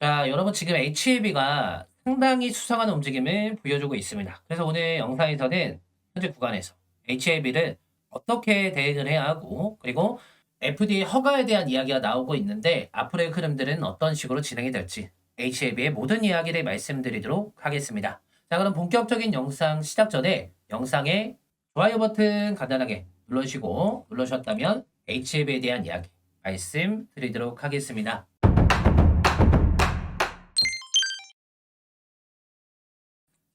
자, 여러분 지금 HLB가 상당히 수상한 움직임을 보여주고 있습니다. 그래서 오늘 영상에서는 현재 구간에서 HLB를 어떻게 대응을 해야 하고 그리고 FDA 허가에 대한 이야기가 나오고 있는데 앞으로의 흐름들은 어떤 식으로 진행이 될지 HLB의 모든 이야기를 말씀드리도록 하겠습니다. 자, 그럼 본격적인 영상 시작 전에 영상에 좋아요 버튼 간단하게 눌러주시고 눌러주셨다면 HLB에 대한 이야기 말씀드리도록 하겠습니다.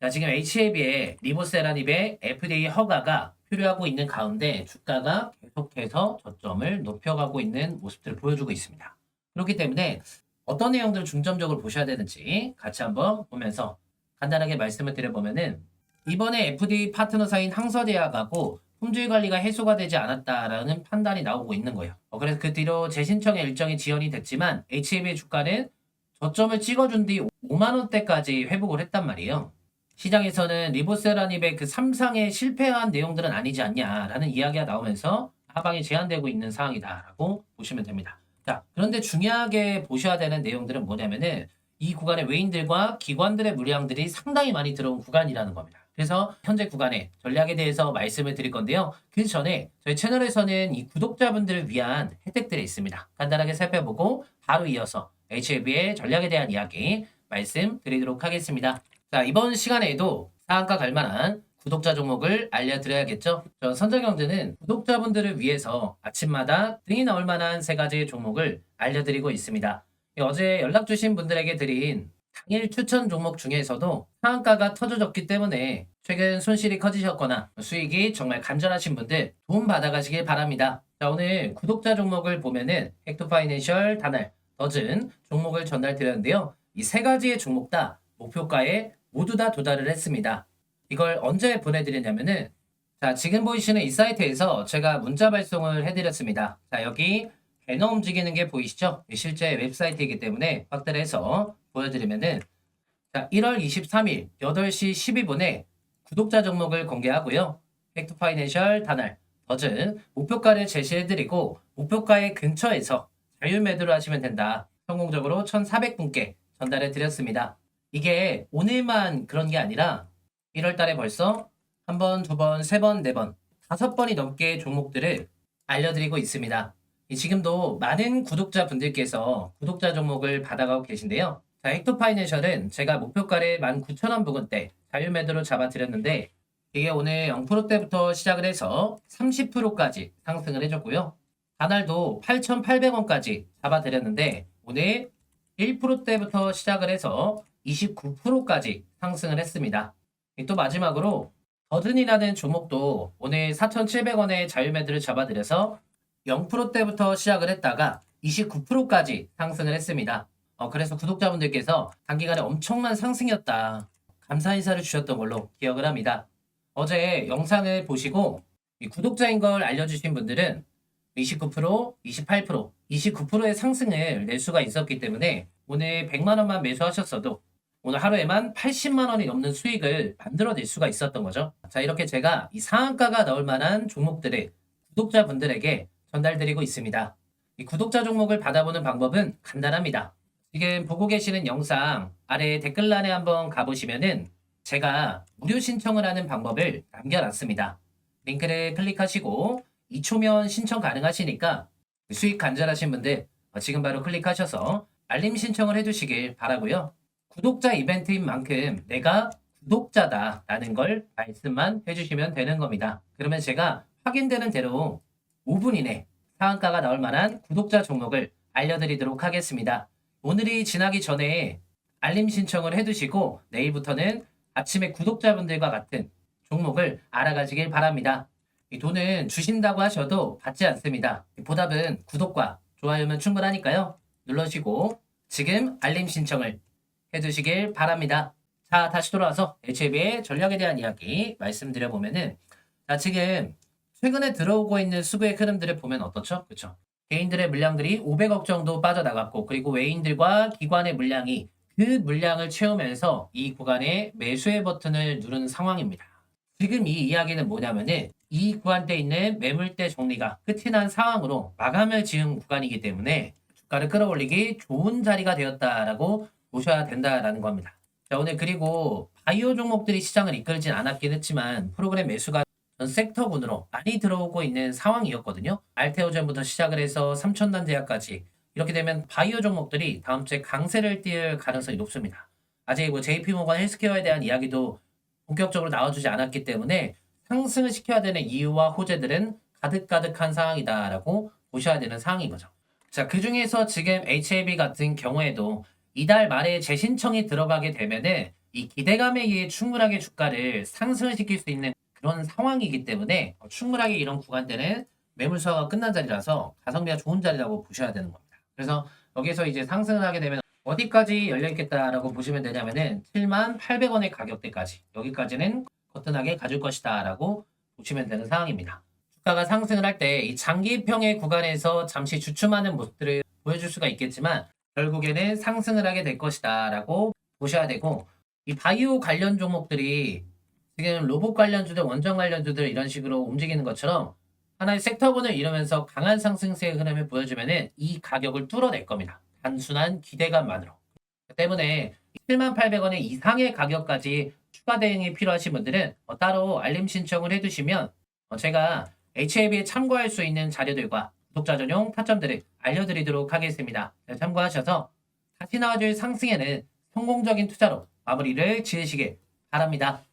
자, 지금 HAB의 리보세라닙의 FDA 허가가 필요하고 있는 가운데 주가가 계속해서 저점을 높여가고 있는 모습들을 보여주고 있습니다. 그렇기 때문에 어떤 내용들을 중점적으로 보셔야 되는지 같이 한번 보면서 간단하게 말씀을 드려보면은 이번에 FDA 파트너사인 항서대학하고 품질 관리가 해소가 되지 않았다라는 판단이 나오고 있는 거예요. 어, 그래서 그 뒤로 재신청의 일정이 지연이 됐지만 HAB의 주가는 저점을 찍어준 뒤 5만 원대까지 회복을 했단 말이에요. 시장에서는 리보세라닙의 그 3상에 실패한 내용들은 아니지 않냐라는 이야기가 나오면서 하방이 제한되고 있는 상황이다라고 보시면 됩니다. 자, 그런데 중요하게 보셔야 되는 내용들은 뭐냐면은 이 구간에 외인들과 기관들의 물량들이 상당히 많이 들어온 구간이라는 겁니다. 그래서 현재 구간의 전략에 대해서 말씀을 드릴 건데요. 그 전에 저희 채널에서는 이 구독자분들을 위한 혜택들이 있습니다. 간단하게 살펴보고 바로 이어서 HLB의 전략에 대한 이야기 말씀드리도록 하겠습니다. 자, 이번 시간에도 상한가 갈 만한 구독자 종목을 알려드려야겠죠? 저 선정경제는 구독자분들을 위해서 아침마다 등이 나올 만한 세 가지 종목을 알려드리고 있습니다. 예, 어제 연락 주신 분들에게 드린 당일 추천 종목 중에서도 상한가가 터져졌기 때문에 최근 손실이 커지셨거나 수익이 정말 간절하신 분들 도움 받아가시길 바랍니다. 자, 오늘 구독자 종목을 보면은 헥토파이낸셜, 다날, 더즌 종목을 전달드렸는데요. 이 세 가지의 종목 다 목표가에 모두 다 도달을 했습니다. 이걸 언제 보내드렸냐면은 자 지금 보이시는 이 사이트에서 제가 문자 발송을 해드렸습니다. 자 여기 배너 움직이는 게 보이시죠? 실제 웹사이트이기 때문에 확대를 해서 보여드리면은 자 1월 23일 8시 12분에 구독자 종목을 공개하고요. 팩트 파이낸셜 단알 버즌 목표가를 제시해드리고 목표가의 근처에서 자율 매도를 하시면 된다. 성공적으로 1,400분께 전달해 드렸습니다. 이게 오늘만 그런 게 아니라 1월 달에 벌써 한 번, 두 번, 세 번, 네 번, 다섯 번이 넘게 종목들을 알려드리고 있습니다. 이 지금도 많은 구독자분들께서 구독자 종목을 받아가고 계신데요. 자, 헥토파이낸셜은 제가 목표가를 19,000원 부근대 자율 매도로 잡아드렸는데 이게 오늘 0%대부터 시작을 해서 30%까지 상승을 해줬고요. 다날도 8,800원까지 잡아드렸는데 오늘 1%대부터 시작을 해서 29%까지 상승을 했습니다. 또 마지막으로 더든이라는 종목도 오늘 4,700원에 자유매도를 잡아드려서 0%대부터 시작을 했다가 29%까지 상승을 했습니다. 어, 그래서 구독자분들께서 단기간에 엄청난 상승이었다. 감사 인사를 주셨던 걸로 기억을 합니다. 어제 영상을 보시고 이 구독자인 걸 알려주신 분들은 29%, 28%, 29%의 상승을 낼 수가 있었기 때문에 오늘 100만 원만 매수하셨어도 오늘 하루에만 80만 원이 넘는 수익을 만들어낼 수가 있었던 거죠. 자, 이렇게 제가 이 상한가가 나올 만한 종목들을 구독자분들에게 전달드리고 있습니다. 이 구독자 종목을 받아보는 방법은 간단합니다. 지금 보고 계시는 영상 아래 댓글란에 한번 가보시면은 제가 무료 신청을 하는 방법을 남겨놨습니다. 링크를 클릭하시고 2초면 신청 가능하시니까 수익 간절하신 분들 어, 지금 바로 클릭하셔서 알림 신청을 해주시길 바라고요. 구독자 이벤트인 만큼 내가 구독자다라는 걸 말씀만 해주시면 되는 겁니다. 그러면 제가 확인되는 대로 5분 이내 상한가가 나올 만한 구독자 종목을 알려드리도록 하겠습니다. 오늘이 지나기 전에 알림 신청을 해두시고 내일부터는 아침에 구독자분들과 같은 종목을 알아가시길 바랍니다. 이 돈은 주신다고 하셔도 받지 않습니다. 보답은 구독과 좋아요면 충분하니까요. 눌러주시고 지금 알림 신청을 해두시길 바랍니다. 자, 다시 돌아와서 HLB의 전략에 대한 이야기 말씀드려보면은 자, 지금 최근에 들어오고 있는 수급의 흐름들을 보면 어떻죠? 그렇죠? 개인들의 물량들이 500억 정도 빠져나갔고 그리고 외인들과 기관의 물량이 그 물량을 채우면서 이 구간에 매수의 버튼을 누르는 상황입니다. 지금 이 이야기는 뭐냐면은 이 구간대에 있는 매물대 정리가 끝이 난 상황으로 마감을 지은 구간이기 때문에 주가를 끌어올리기 좋은 자리가 되었다라고 보셔야 된다라는 겁니다. 자, 오늘 그리고 바이오 종목들이 시장을 이끌진 않았긴 했지만 프로그램 매수가 전 섹터군으로 많이 들어오고 있는 상황이었거든요. 알테오젠부터 시작을 해서 3천단 제약까지 이렇게 되면 바이오 종목들이 다음 주에 강세를 띌 가능성이 높습니다. 아직 뭐 JP모건 헬스케어에 대한 이야기도 본격적으로 나와주지 않았기 때문에 상승을 시켜야 되는 이유와 호재들은 가득가득한 상황이다라고 보셔야 되는 상황인 거죠. 자, 그 중에서 지금 HAB 같은 경우에도 이달 말에 재신청이 들어가게 되면은 이 기대감에 의해 충분하게 주가를 상승을 시킬 수 있는 그런 상황이기 때문에 충분하게 이런 구간대는 매물 수화가 끝난 자리라서 가성비가 좋은 자리라고 보셔야 되는 겁니다. 그래서 여기서 이제 상승을 하게 되면 어디까지 열려 있겠다라고 보시면 되냐면은 7만 800원의 가격대까지 여기까지는 거뜬하게 가줄 것이다라고 보시면 되는 상황입니다. 주가가 상승을 할 때 이 장기평의 구간에서 잠시 주춤하는 모습들을 보여줄 수가 있겠지만 결국에는 상승을 하게 될 것이다라고 보셔야 되고 이 바이오 관련 종목들이 지금 로봇 관련주들, 원전 관련주들 이런 식으로 움직이는 것처럼 하나의 섹터군을 이루면서 강한 상승세의 흐름을 보여주면은 이 가격을 뚫어낼 겁니다. 단순한 기대감만으로. 때문에 78,800원의 이상의 가격까지 추가 대응이 필요하신 분들은 어, 따로 알림 신청을 해두시면 어, 제가 HAB에 참고할 수 있는 자료들과 구 독자 전용 타점들을 알려드리도록 하겠습니다. 네, 참고하셔서 다시 나와줄 상승에는 성공적인 투자로 마무리를 지으시길 바랍니다.